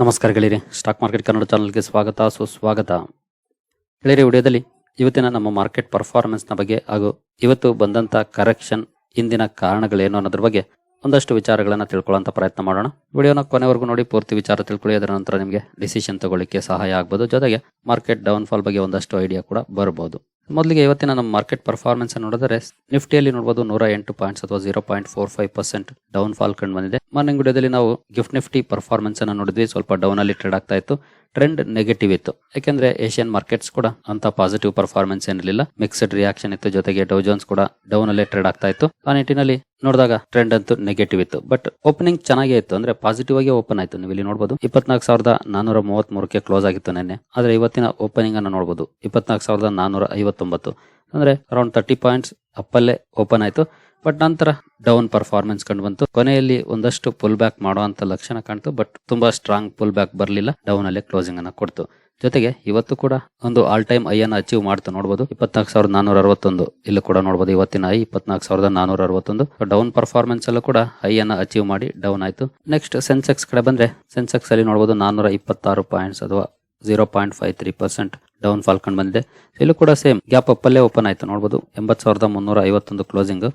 ನಮಸ್ಕಾರ ಗೆಳೆಯರಿ. Stock market Kannada ಚಾನಲ್ಗೆ ಸ್ವಾಗತ, ಸುಸ್ವಾಗತ. ಗೆಳೆಯರಿ, ವಿಡಿಯೋದಲ್ಲಿ ಇವತ್ತಿನ ನಮ್ಮ ಮಾರ್ಕೆಟ್ ಪರ್ಫಾರ್ಮೆನ್ಸ್ನ ಬಗ್ಗೆ ಹಾಗೂ ಇವತ್ತು ಬಂದಂಥ ಕರೆಕ್ಷನ್ ಇಂದಿನ ಕಾರಣಗಳೇನು ಅನ್ನೋದ್ರ ಬಗ್ಗೆ ಒಂದಷ್ಟು ವಿಚಾರಗಳನ್ನು ತಿಳ್ಕೊಳ್ಳೋಂಥ ಪ್ರಯತ್ನ ಮಾಡೋಣ. ವಿಡಿಯೋನ ಕೊನೆವರೆಗೂ ನೋಡಿ, ಪೂರ್ತಿ ವಿಚಾರ ತಿಳ್ಕೊಳ್ಳಿ. ಅದರ ನಂತರ ನಿಮಗೆ ಡಿಸಿಷನ್ ತಗೊಳ್ಳಿಕ್ಕೆ ಸಹಾಯ ಆಗ್ಬೋದು. ಜೊತೆಗೆ ಮಾರ್ಕೆಟ್ ಡೌನ್ಫಾಲ್ ಬಗ್ಗೆ ಒಂದಷ್ಟು ಐಡಿಯಾ ಕೂಡ ಬರಬಹುದು ಮೊದಲಿಗೆ ಇವತ್ತಿನ ನಮ್ಮ ಮಾರ್ಕೆಟ್ ಪರ್ಫಾರ್ಮೆನ್ಸ್ ನೋಡಿದರೆ, ನಿಫ್ಟಿಯಲ್ಲಿ ನೋಡಬಹುದು ನೂರ ಎಂಟು ಪಾಯಿಂಟ್ಸ್ ಅಥವಾ zero point four five percent down fall ಕಂಡು ಬಂದಿದೆ. ಮಾರ್ನಿಂಗ್ ವಿಡಿಯೋದಲ್ಲಿ ನಾವು ಗಿಫ್ಟ್ ನಿಫ್ಟಿ ಪರ್ಫಾರ್ಮೆನ್ಸ್ ಅನ್ನು ನೋಡಿದ್ವಿ. ಸ್ವಲ್ಪ ಡೌನ್ ಅಲ್ಲಿ ಟ್ರೇಡ್ ಆಗ್ತಾ ಇತ್ತು. ಟ್ರೆಂಡ್ ನೆಗೆಟಿವ್ ಇತ್ತು. ಯಾಕೆಂದ್ರೆ ಏಷ್ಯನ್ ಮಾರ್ಕೆಟ್ಸ್ ಕೂಡ ಅಂತ ಪಾಸಿಟಿವ್ ಪರ್ಫಾರ್ಮೆನ್ಸ್ ಏನಿರಲಿಲ್ಲ. ಮಿಕ್ಸ್ಡ್ ರಿಯಾಕ್ಷನ್ ಇತ್ತು. ಜೊತೆಗೆ ಡೌ ಜೋನ್ಸ್ ಕೂಡ ಡೌನ್ ಅಲ್ಲೇ ಟ್ರೇಡ್ ಆಗ್ತಾ ಇತ್ತು. ಆ ನಿಟ್ಟಿನಲ್ಲಿ ನೋಡಿದಾಗ ಟ್ರೆಂಡ್ ಅಂತೂ ನೆಗೆಟಿವ್ ಇತ್ತು. ಬಟ್ ಓಪನಿಂಗ್ ಚೆನ್ನಾಗೇ ಇತ್ತು. ಅಂದ್ರೆ ಪಾಸಿಟಿವ್ ಆಗಿ ಓಪನ್ ಆಯ್ತು. ನೀವು ಇಲ್ಲಿ ನೋಡಬಹುದು ಇಪ್ಪತ್ನಾಲ್ಕು ಸಾವಿರದ ನಾನೂರ ಮೂವತ್ತ್ ಮೂರಕ್ಕೆ ಕ್ಲೋಸ್ ಆಗಿತ್ತು ನಿನ್ನೆ. ಆದ್ರೆ ಇವತ್ತಿನ ಓಪನಿಂಗ್ ಅನ್ನು ನೋಡಬಹುದು ಇಪ್ಪತ್ನಾಲ್ಕು ಸಾವಿರದ ನಾನೂರ ಐವತ್ತೊಂಬತ್ತು. ಅಂದ್ರೆ ಅರೌಂಡ್ ತರ್ಟಿ ಪಾಯಿಂಟ್ಸ್ ಅಪ್ಪಲ್ಲೇ ಓಪನ್ ಆಯ್ತು. ಬಟ್ ನಂತರ ಡೌನ್ ಪರ್ಫಾರ್ಮೆನ್ಸ್ ಕಂಡು ಬಂತು. ಕೊನೆಯಲ್ಲಿ ಒಂದಷ್ಟು ಪುಲ್ ಬ್ಯಾಕ್ ಮಾಡುವಂತ ಲಕ್ಷಣ ಕಾಣ್ತು ಬಟ್ ತುಂಬಾ ಸ್ಟ್ರಾಂಗ್ ಪುಲ್ ಬ್ಯಾಕ್ ಬರಲಿಲ್ಲ. ಡೌನ್ ಅಲ್ಲೇ ಕ್ಲೋಸಿಂಗ್ ಅನ್ನ ಕೊಡ್ತು. ಜೊತೆಗೆ ಇವತ್ತು ಕೂಡ ಒಂದು ಆಲ್ ಟೈಮ್ ಐ ಅನ್ನ ಅಚೀವ್ ಮಾಡ್ತು ನೋಡಬಹುದು ಇಪ್ಪತ್ನಾಲ್ಕು ಸಾವಿರದ ನಾನೂರ ಅರವತ್ತೊಂದು ಇಲ್ಲೂ ಕೂಡ ನೋಡಬಹುದು ಇವತ್ತಿನ ಐ ಇಪ್ಪತ್ನಾಲ್ಕು ಸಾವಿರದ ನಾನೂರ ಅರವತ್ತೊಂದು ಡೌನ್ ಪರ್ಫಾರ್ಮೆನ್ಸ್ ಅಲ್ಲೂ ಕೂಡ ಐ ಅನ್ನ ಅಚೀವ್ ಮಾಡಿ ಡೌನ್ ಆಯಿತು. ನೆಕ್ಸ್ಟ್ ಸೆನ್ಸೆಕ್ಸ್ ಕಡೆ ಬಂದ್ರೆ ಸೆನ್ಸೆಕ್ಸ್ ಅಲ್ಲಿ ನೋಡಬಹುದು ನಾನೂರ ಇಪ್ಪತ್ತಾರು ಪಾಯಿಂಟ್ಸ್ ಅಥವಾ zero point five three percent down fall ಕಂಡು ಬಂದಿದೆ. ಇಲ್ಲೂ ಕೂಡ ಸೇಮ್ ಗ್ಯಾಪ್ ಅಪ್ ಅಲ್ಲೇ ಓಪನ್ ಆಯಿತು ನೋಡಬಹುದು ಎಂಬತ್ತು ಸಾವಿರದ ಮುನ್ನೂರ ಐವತ್ತೊಂದು ಕ್ಲೋಸಿಂಗ್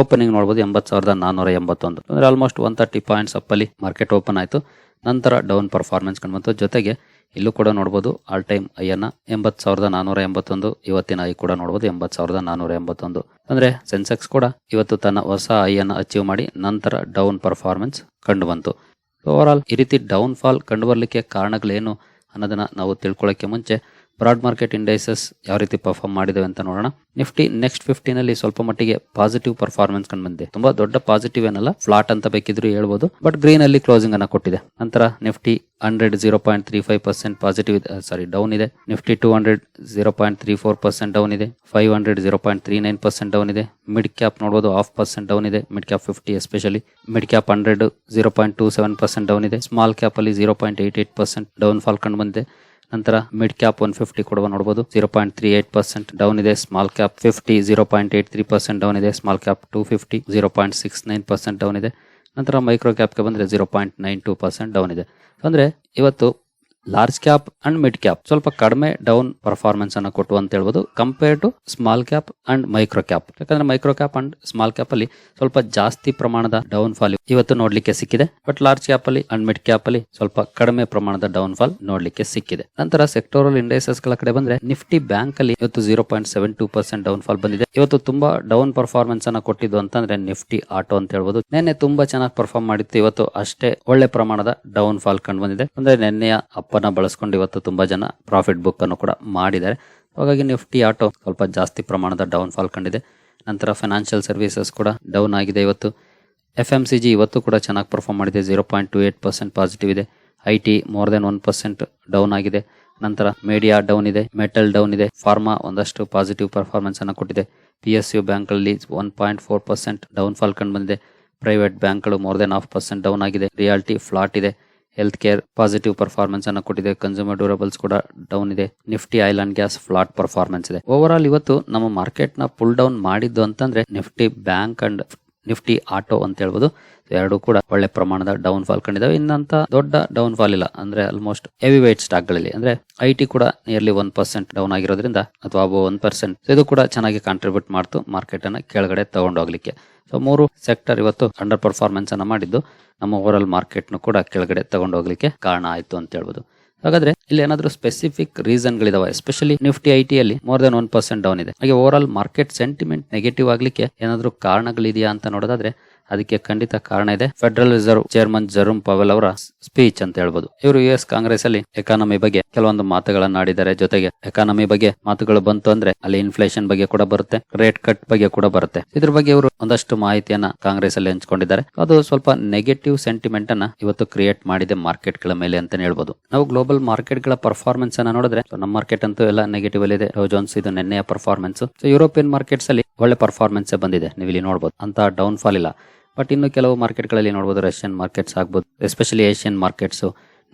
ಓಪನಿಂಗ್ ನೋಡಬಹುದು ಎಂಬತ್ತು ಸಾವಿರದ ನಾನೂರ ಎಂಬತ್ತೊಂದು. ಅಂದ್ರೆ ಆಲ್ಮೋಸ್ಟ್ ಒನ್ ತರ್ಟಿ ಪಾಯಿಂಟ್ಸ್ ಅಪ್ಪಲ್ಲಿ ಮಾರ್ಕೆಟ್ ಓಪನ್ ಆಯಿತು. ನಂತರ ಡೌನ್ ಪರ್ಫಾರ್ಮೆನ್ಸ್ ಕಂಡುಬಂತು ಜೊತೆಗೆ ಇಲ್ಲೂ ಕೂಡ ನೋಡಬಹುದು ಆಲ್ ಟೈಮ್ ಐಯನ್ನ ಎಂಬತ್ತು ಸಾವಿರದ ನಾನೂರ ಎಂಬತ್ತೊಂದು. ಇವತ್ತಿನ ಐ ಕೂಡ ನೋಡಬಹುದು ಎಂಬತ್ತು ಸಾವಿರದ ನಾನೂರ ಎಂಬತ್ತೊಂದು. ಅಂದ್ರೆ ಸೆನ್ಸೆಕ್ಸ್ ಕೂಡ ಇವತ್ತು ತನ್ನ ಹೊಸ ಐ ಅನ್ನ ಅಚೀವ್ ಮಾಡಿ ನಂತರ ಡೌನ್ ಪರ್ಫಾರ್ಮೆನ್ಸ್ ಕಂಡು ಬಂತು. ಓವರ್ ಆಲ್ ಈ ರೀತಿ ಡೌನ್ ಫಾಲ್ ಕಂಡು ಬರಲಿಕ್ಕೆ ಕಾರಣಗಳೇನು ಅನ್ನೋದನ್ನ ನಾವು ತಿಳ್ಕೊಳ್ಳೋಕೆ ಮುಂಚೆ ಬ್ರಾಡ್ ಮಾರ್ಕೆಟ್ ಇಂಡೈಸಸ್ ಯಾವ ರೀತಿ ಪರ್ಫಾರ್ಮ್ ಮಾಡಿದವೆ ಅಂತ ನೋಡೋಣ. ನಿಫ್ಟಿ ನೆಕ್ಸ್ಟ್ ಫಿಫ್ಟಿನಲ್ಲಿ ಸ್ವಲ್ಪ ಮಟ್ಟಿಗೆ ಪಾಸಿಟಿವ್ ಪರ್ಫಾರ್ಮೆನ್ಸ್ ಕಂಡು ಬಂದಿದೆ. ತುಂಬಾ ದೊಡ್ಡ ಪಾಸಿಟಿವ್ ಏನಲ್ಲ ಫ್ಲಾಟ್ ಅಂತ ಬೇಕಿದ್ರು ಹೇಳ್ಬೋದು ಬಟ್ ಗ್ರೀನ್ ಅಲ್ಲಿ ಕ್ಲೋಸಿಂಗ್ ಅನ್ನ ಕೊಟ್ಟಿದೆ. ನಂತರ Nifty hundred zero point three five percent positive sorry down ಇದೆ. Nifty two hundred zero point three four percent down ಇದೆ. Five hundred zero point three nine percent down ಇದೆ. ಮಿಡ್ ಕ್ಯಾಪ್ ನೋಡಬಹುದು half percent down ಇದೆ. Mid cap fifty especially mid cap hundred zero point two seven percent down ಇದೆ. Small cap ಅಲ್ಲಿ zero point eight eight percent down fall ಕಂಡು ಬಂದಿದೆ. ನಂತರ mid cap one fifty ಕೊಡುವ ನೋಡಬಹುದು zero point three eight percent down ಇದೆ. Small cap fifty zero point eight three percent down ಇದೆ. Small cap two fifty zero point six nine percent down ಇದೆ. ನಂತರ micro ಕ್ಯಾಪ್ಗೆ ಬಂದರೆ zero point nine two percent down ಇದೆ. ಅಂದರೆ ಇವತ್ತು large cap and mid cap ಸ್ವಲ್ಪ ಕಡಿಮೆ ಡೌನ್ ಪರ್ಫಾರ್ಮೆನ್ಸ್ ಅನ್ನು ಕೊಟ್ಟು ಅಂತ ಹೇಳ್ಬೋದು. Compare to small cap and micro cap ಯಾಕಂದ್ರೆ micro cap and small cap ಅಲ್ಲಿ ಸ್ವಲ್ಪ ಜಾಸ್ತಿ ಪ್ರಮಾಣದ ಡೌನ್ ಫಾಲ್ ಇವತ್ತು ನೋಡ್ಲಿಕ್ಕೆ ಸಿಕ್ಕಿದೆ. ಬಟ್ ಲಾರ್ಜ್ ಕ್ಯಾಪ್ ಅಲ್ಲಿ ಅಂಡ್ ಮಿಡ್ ಕ್ಯಾಪ್ ಅಲ್ಲಿ ಸ್ವಲ್ಪ ಕಡಿಮೆ ಪ್ರಮಾಣದ ಡೌನ್ ಫಾಲ್ ನೋಡ್ಲಿಕ್ಕೆ ಸಿಕ್ಕಿದೆ. ನಂತರ ಸೆಕ್ಟೋರಲ್ ಇಂಡೈಸಸ್ಗಳ ಕಡೆ ಬಂದ್ರೆ ನಿಫ್ಟಿ ಬ್ಯಾಂಕ್ ಅಲ್ಲಿ ಇವತ್ತು zero point seven two percent down fall ಬಂದಿದೆ. ಇವತ್ತು ತುಂಬಾ ಡೌನ್ ಪರ್ಫಾರ್ಮೆನ್ಸ್ ಅನ್ನ ಕೊಟ್ಟಿದ್ದು ಅಂತಂದ್ರೆ ನಿಫ್ಟಿ ಆಟೋ ಅಂತ ಹೇಳ್ಬೋದು. ನಿನ್ನೆ ತುಂಬಾ ಚೆನ್ನಾಗಿ ಪರ್ಫಾರ್ಮ್ ಮಾಡಿತ್ತು. ಇವತ್ತು ಅಷ್ಟೇ ಒಳ್ಳೆ ಪ್ರಮಾಣದ ಡೌನ್ ಫಾಲ್ ಕಂಡು ಬಂದಿದೆ. ಅಂದ್ರೆ ನಿನ್ನೆಯ ಅಪ್ಪನ ಬಳಸ್ಕೊಂಡು ಇವತ್ತು ತುಂಬಾ ಜನ ಪ್ರಾಫಿಟ್ ಬುಕ್ ಅನ್ನು ಕೂಡ ಮಾಡಿದ್ದಾರೆ. ಹಾಗಾಗಿ ನಿಫ್ಟಿ ಆಟೋ ಸ್ವಲ್ಪ ಜಾಸ್ತಿ ಪ್ರಮಾಣದ ಡೌನ್ ಫಾಲ್ ಕಂಡಿದೆ. ನಂತರ ಫೈನಾನ್ಷಿಯಲ್ ಸರ್ವಿಸಸ್ ಕೂಡ ಡೌನ್ ಆಗಿದೆ ಇವತ್ತು. ಎಫ್ ಎಂ ಸಿ ಜಿ ಇವತ್ತು ಕೂಡ ಚೆನ್ನಾಗಿ ಪರ್ಫಾರ್ಮ್ ಮಾಡಿದೆ. Zero point two eight percent positive ಇದೆ. I T more than one percent down ಆಗಿದೆ. ನಂತರ ಮೀಡಿಯಾ ಡೌನ್ ಇದೆ. ಮೆಟಲ್ ಡೌನ್ ಇದೆ. ಫಾರ್ಮಾ ಒಂದಷ್ಟು ಪಾಸಿಟಿವ್ ಪರ್ಫಾರ್ಮೆನ್ಸ್ ಅನ್ನು ಕೊಟ್ಟಿದೆ. ಪಿ ಎಸ್ ಯು ಬ್ಯಾಂಕಲ್ಲಿ one point four percent down fall ಕಂಡು ಬಂದಿದೆ. ಪ್ರೈವೇಟ್ ಬ್ಯಾಂಕ್ಗಳು more than half percent down ಆಗಿದೆ. ರಿಯಾಲ್ಟಿ ಫ್ಲಾಟ್ ಇದೆ. ಹೆಲ್ತ್ ಕೇರ್ ಪಾಸಿಟಿವ್ ಪರ್ಫಾರ್ಮೆನ್ಸ್ ಅನ್ನು ಕೊಟ್ಟಿದೆ. ಕನ್ಸ್ಯೂಮರ್ ಡ್ಯೂರಬಲ್ಸ್ ಕೂಡ ಡೌನ್ ಇದೆ. Nifty oil and gas flat performance ಇದೆ. ಓವರ್ ಆಲ್ ಇವತ್ತು ನಮ್ಮ ಮಾರ್ಕೆಟ್ನ ಪುಲ್ ಡೌನ್ ಮಾಡಿದ್ದು ಅಂತಂದ್ರೆ Nifty bank and Nifty auto ಅಂತ ಹೇಳ್ಬೋದು. ಎರಡು ಕೂಡ ಒಳ್ಳೆ ಪ್ರಮಾಣದ ಡೌನ್ ಫಾಲ್ ಕಂಡಿದ್ದಾವೆ ಇನ್ನಂತ ದೊಡ್ಡ ಡೌನ್ ಫಾಲ್ ಇಲ್ಲ. ಅಂದ್ರೆ ಆಲ್ಮೋಸ್ಟ್ ಹೆವಿ ವೈಟ್ ಸ್ಟಾಕ್ಗಳಲ್ಲಿ. ಅಂದ್ರೆ ಐ ಟಿ ಕೂಡ ನಿಯರ್ಲಿ ಒನ್ ಪರ್ಸೆಂಟ್ ಡೌನ್ ಆಗಿರೋದ್ರಿಂದ ಅಥವಾ ಅಬೋ ಒನ್ ಪರ್ಸೆಂಟ್ ಇದು ಕೂಡ ಚೆನ್ನಾಗಿ ಕಾಂಟ್ರಿಬ್ಯೂಟ್ ಮಾಡ್ತು ಮಾರ್ಕೆಟ್ ಅನ್ನ ಕೆಳಗಡೆ ತಗೊಂಡೋಗ್ಲಿಕ್ಕೆ ಸೊ ಮೂರು ಸೆಕ್ಟರ್ ಇವತ್ತು ಅಂಡರ್ ಪರ್ಫಾರ್ಮೆನ್ಸ್ ಅನ್ನ ಮಾಡಿದ್ದು. ನಮ್ಮ ಓವರ್ ಆಲ್ ಮಾರ್ಕೆಟ್ ಕೂಡ ಕೆಳಗಡೆ ತಗೊಂಡೋಗ್ಲಿಕ್ಕೆ ಕಾರಣ ಆಯ್ತು ಅಂತ ಹೇಳ್ಬೋದು. ಹಾಗಾದ್ರೆ ಇಲ್ಲಿ ಏನಾದ್ರು ಸ್ಪೆಸಿಫಿಕ್ ರೀಸನ್ ಗಳಿದಾವೆ? ಎಸ್ಪೆಷಲಿ ನಿಫ್ಟಿ ಐ ಟಿ ಅಲ್ಲಿ more than one percent down ಇದೆ. ಹಾಗೆ over all market sentiment negative ಆಗ್ಲಿಕ್ಕೆ ಏನಾದ್ರು ಕಾರಣಗಳಿದೆಯಾ ಅಂತ ನೋಡೋದಾದ್ರೆ ಅದಕ್ಕೆ ಖಂಡಿತ ಕಾರಣ ಇದೆ. Federal Reserve chairman Jerome Powell ಅವರ ಸ್ಪೀಚ್ ಅಂತ ಹೇಳ್ಬೋದು. ಇವರು ಯು ಎಸ್ ಕಾಂಗ್ರೆಸ್ ಅಲ್ಲಿ ಎಕಾನಮಿ ಬಗ್ಗೆ ಕೆಲವೊಂದು ಮಾತುಗಳನ್ನ ಆಡಿದ್ದಾರೆ. ಜೊತೆಗೆ ಎಕಾನಮಿ ಬಗ್ಗೆ ಮಾತುಗಳು ಬಂತು ಅಂದ್ರೆ ಅಲ್ಲಿ ಇನ್ಫ್ಲೇಷನ್ ಬಗ್ಗೆ ಕೂಡ ಬರುತ್ತೆ ರೇಟ್ ಕಟ್ ಬಗ್ಗೆ ಕೂಡ ಬರುತ್ತೆ. ಇದ್ರ ಬಗ್ಗೆ ಇವರು ಒಂದಷ್ಟು ಮಾಹಿತಿಯನ್ನ ಕಾಂಗ್ರೆಸ್ ಅಲ್ಲಿ ಹಂಚ್ಕೊಂಡಿದ್ದಾರೆ. ಅದು ಸ್ವಲ್ಪ ನೆಗೆಟಿವ್ ಸೆಂಟಿಮೆಂಟ್ ಅನ್ನ ಇವತ್ತು ಕ್ರಿಯೇಟ್ ಮಾಡಿದೆ ಮಾರ್ಕೆಟ್ಗಳ ಮೇಲೆ ಅಂತ ಹೇಳ್ಬೋದು. ನಾವು ಗ್ಲೋಬಲ್ ಮಾರ್ಕೆಟ್ಗಳ ಪರ್ಫಾರ್ಮೆನ್ಸ್ ಅನ್ನ ನೋಡಿದ್ರೆ ನಮ್ಮ ಮಾರ್ಕೆಟ್ ಅಂತೂ ಎಲ್ಲ ನೆಗೆಟಿವ್ ಅಲ್ಲಿ ಇದೆ ಜೋನ್ಸ್ ಇದು ನೆನ್ನೆಯ ಪರ್ಫಾರ್ಮೆನ್ಸ್ ಸೊ ಯುರೋಪಿಯನ್ ಮಾರ್ಕೆಟ್ಸ್ ಅಲ್ಲಿ ಒಳ್ಳೆ ಪರ್ಫಾರ್ಮೆನ್ಸ್ ಬಂದಿದೆ. ನೀವು ಇಲ್ಲಿ ನೋಡಬಹುದು ಅಂತ ಡೌನ್ ಫಾಲ್ ಇಲ್ಲ. ಬಟ್ ಇನ್ನು ಕೆಲವು ಮಾರ್ಕೆಟ್ಗಳಲ್ಲಿ ನೋಡಬಹುದು ರಷ್ಯನ್ ಮಾರ್ಕೆಟ್ಸ್ ಆಗ್ಬೋದು especially Asian markets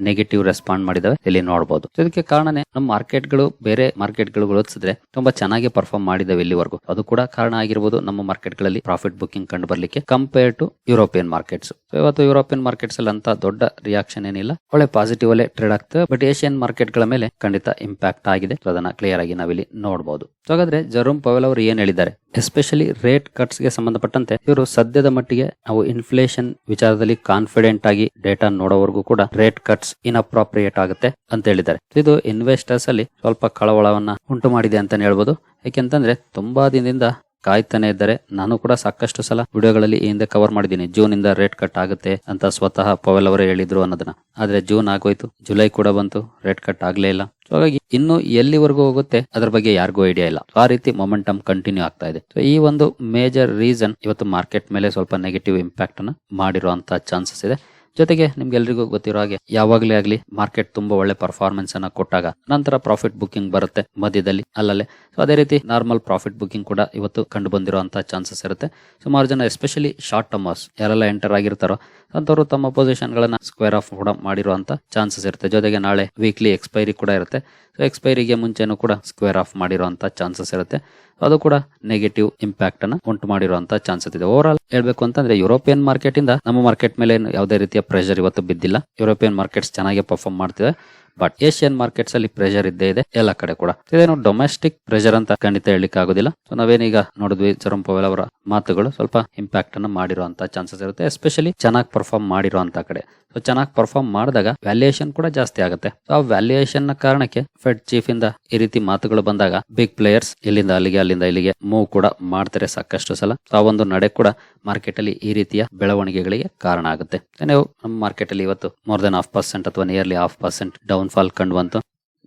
negative respond ಮಾಡಿದಾವೆ, ಇಲ್ಲಿ ನೋಡಬಹುದು ಇದಕ್ಕೆ ಕಾರಣನೇ ನಮ್ಮ ಮಾರ್ಕೆಟ್ಗಳು, ಬೇರೆ ಮಾರ್ಕೆಟ್ಗಳು ಹೋಲಿಸಿದ್ರೆ ತುಂಬಾ ಚೆನ್ನಾಗಿ ಪರ್ಫಾರ್ಮ್ ಮಾಡಿದಾವೆ ಇಲ್ಲಿವರೆಗೂ. ಅದು ಕೂಡ ಕಾರಣ ಆಗಿರಬಹುದು ನಮ್ಮ ಮಾರ್ಕೆಟ್ಗಳಲ್ಲಿ ಪ್ರಾಫಿಟ್ ಬುಕಿಂಗ್ ಕಂಡು ಬರ್ಲಿಕ್ಕೆ ಕಂಪೇರ್ ಟು ಯುರೋಪಿಯನ್ ಮಾರ್ಕೆಟ್ಸ್ ಇವತ್ತು ಯುರೋಪಿಯನ್ ಮಾರ್ಕೆಟ್ಸ್ ಅಲ್ಲಿ ಅಂತ ದೊಡ್ಡ ರಿಯಾಕ್ಷನ್ ಏನಿಲ್ಲ. ಒಳ್ಳೆ ಪಾಸಿಟಿವ್ ಅಲ್ಲೇ ಟ್ರೇಡ್ ಆಗ್ತದೆ ಬಟ್ ಏಷ್ಯನ್ ಮಾರ್ಕೆಟ್ಗಳ ಮೇಲೆ ಖಂಡಿತ ಇಂಪ್ಯಾಕ್ಟ್ ಆಗಿದೆ. ಅದನ್ನ ಕ್ಲಿಯರ್ ಆಗಿ ನಾವಿಲ್ಲಿ ನೋಡಬಹುದು ಹಾಗಾದ್ರೆ ಜರೂಮ್ ಪವೆಲ್ ಅವರು ಏನ್ ಹೇಳಿದ್ದಾರೆ? ಎಸ್ಪೆಷಲಿ ರೇಟ್ ಕಟ್ಸ್ಗೆ ಸಂಬಂಧಪಟ್ಟಂತೆ ಇವರು ಸದ್ಯದ ಮಟ್ಟಿಗೆ ನಾವು ಇನ್ಫ್ಲೇಷನ್ ವಿಚಾರದಲ್ಲಿ ಕಾನ್ಫಿಡೆಂಟ್ ಆಗಿ ಡೇಟಾ ನೋಡೋವರೆಗೂ ಕೂಡ ರೇಟ್ ಕಟ್ಸ್ ಇನ್ಅಪ್ರಾಪ್ರಿಯೇಟ್ ಆಗುತ್ತೆ ಅಂತ ಹೇಳಿದ್ದಾರೆ. ಇದು ಇನ್ವೆಸ್ಟರ್ಸ್ ಅಲ್ಲಿ ಸ್ವಲ್ಪ ಕಳವಳವನ್ನ ಉಂಟು ಮಾಡಿದೆ ಅಂತಾನೆ ಹೇಳ್ಬೋದು. ಯಾಕೆಂತಂದ್ರೆ ತುಂಬಾ ದಿನದಿಂದ ಕಾಯ್ತಾನೆ ಇದ್ದಾರೆ. ನಾನು ಕೂಡ ಸಾಕಷ್ಟು ಸಲ ವಿಡಿಯೋಗಳಲ್ಲಿ ಈ ಹಿಂದೆ ಕವರ್ ಮಾಡಿದ್ದೀನಿ. ಜೂನ್ ಇಂದ ರೇಟ್ ಕಟ್ ಆಗುತ್ತೆ ಅಂತ ಸ್ವತಃ ಪವೆಲ್ ಅವರೇ ಹೇಳಿದ್ರು ಅನ್ನೋದನ್ನ. ಆದ್ರೆ ಜೂನ್ ಆಗೋಯ್ತು. ಜುಲೈ ಕೂಡ ಬಂತು. ರೇಟ್ ಕಟ್ ಆಗ್ಲೇ ಇಲ್ಲ. ಹಾಗಾಗಿ ಇನ್ನು ಎಲ್ಲಿವರೆಗೂ ಹೋಗುತ್ತೆ? ಅದ್ರ ಬಗ್ಗೆ ಯಾರಿಗೂ ಐಡಿಯಾ ಇಲ್ಲ. ಆ ರೀತಿ ಮೊಮೆಂಟಮ್ ಕಂಟಿನ್ಯೂ ಆಗ್ತಾ ಇದೆ. ಈ ಒಂದು ಮೇಜರ್ ರೀಸನ್ ಇವತ್ತು ಮಾರ್ಕೆಟ್ ಮೇಲೆ ಸ್ವಲ್ಪ ನೆಗೆಟಿವ್ ಇಂಪ್ಯಾಕ್ಟ್ ಅನ್ನ ಮಾಡಿರುವಂತಹ ಚಾನ್ಸಸ್ ಇದೆ. ಜೊತೆಗೆ ನಿಮ್ಗೆಲ್ರಿಗೂ ಗೊತ್ತಿರೋ ಹಾಗೆ ಯಾವಾಗಲೇ ಆಗಲಿ ಮಾರ್ಕೆಟ್ ತುಂಬಾ ಒಳ್ಳೆ ಪರ್ಫಾರ್ಮೆನ್ಸ್ ಅನ್ನ ಕೊಟ್ಟಾಗ ನಂತರ ಪ್ರಾಫಿಟ್ ಬುಕ್ಕಿಂಗ್ ಬರುತ್ತೆ ಮಧ್ಯದಲ್ಲಿ, ಅಲ್ಲಲ್ಲೇ. ಸೊ ಅದೇ ರೀತಿ ನಾರ್ಮಲ್ ಪ್ರಾಫಿಟ್ ಬುಕ್ಕಿಂಗ್ ಕೂಡ ಇವತ್ತು ಕಂಡು ಬಂದಿರುವಂತಹ ಚಾನ್ಸಸ್ ಇರುತ್ತೆ. ಸುಮಾರು ಜನ ಎಸ್ಪೆಷಲಿ ಶಾರ್ಟ್ ಟರ್ಮರ್ಸ್ ಯಾರೆಲ್ಲ ಎಂಟರ್ ಆಗಿರ್ತಾರೋ ಅಂತವರು ತಮ್ಮ ಪೊಸಿಷನ್ ಗಳನ್ನ ಸ್ಕ್ವೇರ್ ಆಫ್ ಕೂಡ ಮಾಡಿರುವಂತ ಚಾನ್ಸಸ್ ಇರುತ್ತೆ. ಜೊತೆಗೆ ನಾಳೆ ವೀಕ್ಲಿ ಎಕ್ಸ್ಪೈರಿ ಕೂಡ ಇರುತ್ತೆ. ಎಕ್ಸ್ಪೈರಿಗೆ ಮುಂಚೆನೂ ಕೂಡ ಸ್ಕ್ವೇರ್ ಆಫ್ ಮಾಡಿರುವಂತಹ ಚಾನ್ಸಸ್ ಇರುತ್ತೆ. ಅದು ಕೂಡ ನೆಗೆಟಿವ್ ಇಂಪ್ಯಾಕ್ಟ್ ಅನ್ನ ಉಂಟು ಮಾಡಿರುವಂತಹ ಚಾನ್ಸಸ್ ಇದೆ. ಓವರ್ ಆಲ್ ಹೇಳ್ಬೇಕು ಅಂತಂದ್ರೆ ಯುರೋಪಿಯನ್ ಮಾರ್ಕೆಟ್ ಇಂದ ನಮ್ಮ ಮಾರ್ಕೆಟ್ ಮೇಲೆ ಯಾವುದೇ ರೀತಿಯ ಪ್ರೆಷರ್ ಇವತ್ತು ಬಿದ್ದಿಲ್ಲ. ಯುರೋಪಿಯನ್ ಮಾರ್ಕೆಟ್ಸ್ ಚೆನ್ನಾಗಿ ಪರ್ಫಾರ್ಮ್ ಮಾಡ್ತಿದೆ. ಬಟ್ ಏಷ್ಯನ್ ಮಾರ್ಕೆಟ್ಸ್ ಅಲ್ಲಿ ಪ್ರೆಷರ್ ಇದ್ದೇ ಇದೆ ಎಲ್ಲ ಕಡೆ ಕೂಡ. ಇದೇನು ಡೊಮೆಸ್ಟಿಕ್ ಪ್ರೆಷರ್ ಅಂತ ಖಂಡಿತ ಹೇಳಲಿಕ್ಕೆ ಆಗುದಿಲ್ಲ. ಸೊ ನಾವೇನೀಗ ನೋಡಿದ್ವಿ ಚರಂ ಪವೆಲ್ ಅವರ ಮಾತುಗಳು ಸ್ವಲ್ಪ ಇಂಪ್ಯಾಕ್ಟ್ ಅನ್ನು ಮಾಡಿರುವಂತಹ ಚಾನ್ಸಸ್ ಇರುತ್ತೆ. ಎಸ್ಪೆಷಲಿ ಚೆನ್ನಾಗಿ ಪರ್ಫಾರ್ಮ್ ಮಾಡಿರುವಂತಹ ಕಡೆ. ಸೊ ಚೆನ್ನಾಗಿ ಪರ್ಫಾರ್ಮ್ ಮಾಡಿದಾಗ ವ್ಯಾಲ್ಯೂಯೇಷನ್ ಕೂಡ ಜಾಸ್ತಿ ಆಗುತ್ತೆ. ಸೊ ಆ ವ್ಯಾಲ್ಯೂಯೇಷನ್ನ ಕಾರಣಕ್ಕೆ ಫೆಡ್ ಚೀಫ್ ಇಂದ ಈ ರೀತಿ ಮಾತುಗಳು ಬಂದಾಗ ಬಿಗ್ ಪ್ಲೇಯರ್ಸ್ ಇಲ್ಲಿಂದ ಅಲ್ಲಿಗೆ, ಅಲ್ಲಿಂದ ಇಲ್ಲಿಗೆ ಮೂವ್ ಕೂಡ ಮಾಡ್ತಾರೆ ಸಾಕಷ್ಟು ಸಲ. ಸೊ ಆ ಒಂದು ನಡೆ ಕೂಡ ಮಾರ್ಕೆಟ್ ಅಲ್ಲಿ ಈ ರೀತಿಯ ಬೆಳವಣಿಗೆಗಳಿಗೆ ಕಾರಣ ಆಗುತ್ತೆ. ನೀವು ನಮ್ಮ ಮಾರ್ಕೆಟ್ ಅಲ್ಲಿ ಇವತ್ತು ಮೋರ್ ದೆನ್ ಹಾಫ್ ಪರ್ಸೆಂಟ್ ಅಥವಾ nearly half percent down fall ಕಂಡು ಬಂತು.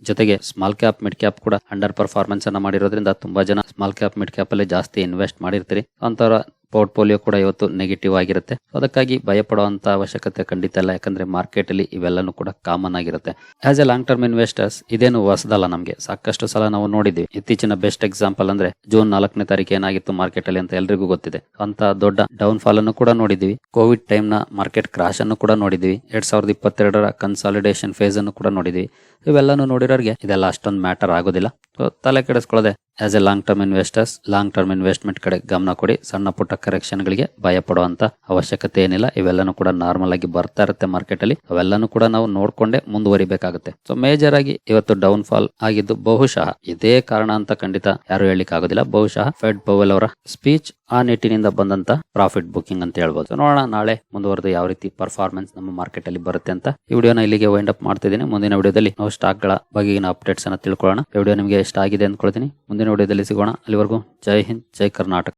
ಜೊತೆಗೆ ಸ್ಮಾಲ್ ಕ್ಯಾಪ್ ಮಿಡ್ ಕ್ಯಾಪ್ ಕೂಡ ಅಂಡರ್ ಪರ್ಫಾರ್ಮೆನ್ಸ್ ಅನ್ನ ಮಾಡಿರೋದ್ರಿಂದ ತುಂಬಾ ಜನ ಸ್ಮಾಲ್ ಕ್ಯಾಪ್ ಮಿಡ್ ಕ್ಯಾಪ್ ಅಲ್ಲಿ ಜಾಸ್ತಿ ಇನ್ವೆಸ್ಟ್ ಮಾಡಿರ್ತೀರಿ. ಅಂತರ ಪೋರ್ಟ್ಫೋಲಿಯೋ ಕೂಡ ಇವತ್ತು ನೆಗೆಟಿವ್ ಆಗಿರುತ್ತೆ. ಅದಕ್ಕಾಗಿ ಭಯಪಡುವಂತ ಅವಶ್ಯಕತೆ ಖಂಡಿತ ಇಲ್ಲ. ಯಾಕಂದ್ರೆ ಮಾರ್ಕೆಟ್ ಅಲ್ಲಿ ಇವೆಲ್ಲನೂ ಕೂಡ ಕಾಮನ್ ಆಗಿರುತ್ತೆ. As a long term investors ಇದೇನು ಹೊಸದಲ್ಲ ನಮಗೆ. ಸಾಕಷ್ಟು ಸಲ ನಾವು ನೋಡಿದ್ವಿ ಇತ್ತೀಚಿನ ಬೆಸ್ಟ್ ಎಕ್ಸಾಂಪಲ್ ಅಂದ್ರೆ ಜೂನ್ ನಾಲ್ಕನೇ ತಾರೀಕು ಏನಾಗಿತ್ತು ಮಾರ್ಕೆಟ್ ಅಲ್ಲಿ ಅಂತ ಎಲ್ರಿಗೂ ಗೊತ್ತಿದೆ. ಅಂತ ದೊಡ್ಡ ಡೌನ್ ಫಾಲ್ ಅನ್ನು ಕೂಡ ನೋಡಿದ್ವಿ ಕೋವಿಡ್ ಟೈಮ್ನ ಮಾರ್ಕೆಟ್ ಕ್ರಾಶ್ ಅನ್ನು ಕೂಡ ನೋಡಿದ್ವಿ ಎರಡ್ ಸಾವಿರದ ಇಪ್ಪತ್ತೆರಡರ ಕನ್ಸಾಲಿಡೇಷನ್ ಫೇಸ್ ಅನ್ನು ಕೂಡ ನೋಡಿದ್ವಿ ಇವೆಲ್ಲಾನು ನೋಡಿರೋರಿಗೆ ಇದೆಲ್ಲ ಅಷ್ಟೊಂದು ಮ್ಯಾಟರ್ ಆಗೋದಿಲ್ಲ. ತಲೆ ಕೆಡಿಸ್ಕೊಳ್ಳದೆ as a long term investors long term investment ಕಡೆ ಗಮನ ಕೊಡಿ. ಸಣ್ಣ ಪುಟ್ಟ ಕರೆಕ್ಷನ್ ಗಳಿಗೆ ಭಯ ಪಡುವಂತ ಅವಶ್ಯಕತೆ ಏನಿಲ್ಲ. ಇವೆಲ್ಲನೂ ಕೂಡ ನಾರ್ಮಲ್ ಆಗಿ ಬರ್ತಾ ಇರುತ್ತೆ ಮಾರ್ಕೆಟ್ ಅಲ್ಲಿ. ಅವೆಲ್ಲನೂ ಕೂಡ ನಾವು ನೋಡ್ಕೊಂಡೆ ಮುಂದುವರಿಬೇಕಾಗುತ್ತೆ. ಸೊ ಮೇಜರ್ ಆಗಿ ಇವತ್ತು ಡೌನ್ ಫಾಲ್ ಆಗಿದ್ದು ಬಹುಶಃ ಇದೇ ಕಾರಣ ಅಂತ ಖಂಡಿತ ಯಾರು ಆಗೋದಿಲ್ಲ ಬಹುಶಃ ಫೆಡ್ ಪವೆಲ್ ಅವರ ಸ್ಪೀಚ್ ಆ ನಿಟ್ಟಿನಿಂದ ಬಂದಂತ ಪ್ರಾಫಿಟ್ ಬುಕಿಂಗ್ ಅಂತ ಹೇಳ್ಬೋದು. ನೋಡೋಣ ನಾಳೆ ಮುಂದುವರೆದು ಯಾವ ರೀತಿ ಪರ್ಫಾರ್ಮೆನ್ಸ್ ನಮ್ಮ ಮಾರ್ಕೆಟ್ ಅಲ್ಲಿ ಬರುತ್ತೆ ಅಂತ ಈ ವಿಡಿಯೋನ ಇಲ್ಲಿಗೆ ವೈಂಡ್ ಅಪ್ ಮಾಡ್ತಿದ್ದೀನಿ. ಮುಂದಿನ ವಿಡಿಯೋದಲ್ಲಿ ನಾವು ಸ್ಟಾಕ್ಗಳ ಬಗೆಗಿನ ಅಪ್ಡೇಟ್ಸ್ ಅನ್ನ ತಿಳ್ಕೊಳ್ಳೋಣ. ವಿಡಿಯೋ ನಿಮಗೆ ಇಷ್ಟ ಆಗಿದೆ ಅಂದ್ಕೊಳ್ತೀನಿ. ಮುಂದಿನ ವಿಡಿಯೋದಲ್ಲಿ ಸಿಗೋಣ. ಅಲ್ಲಿವರೆಗೂ ಜೈ ಹಿಂದ್, ಜೈ ಕರ್ನಾಟಕ.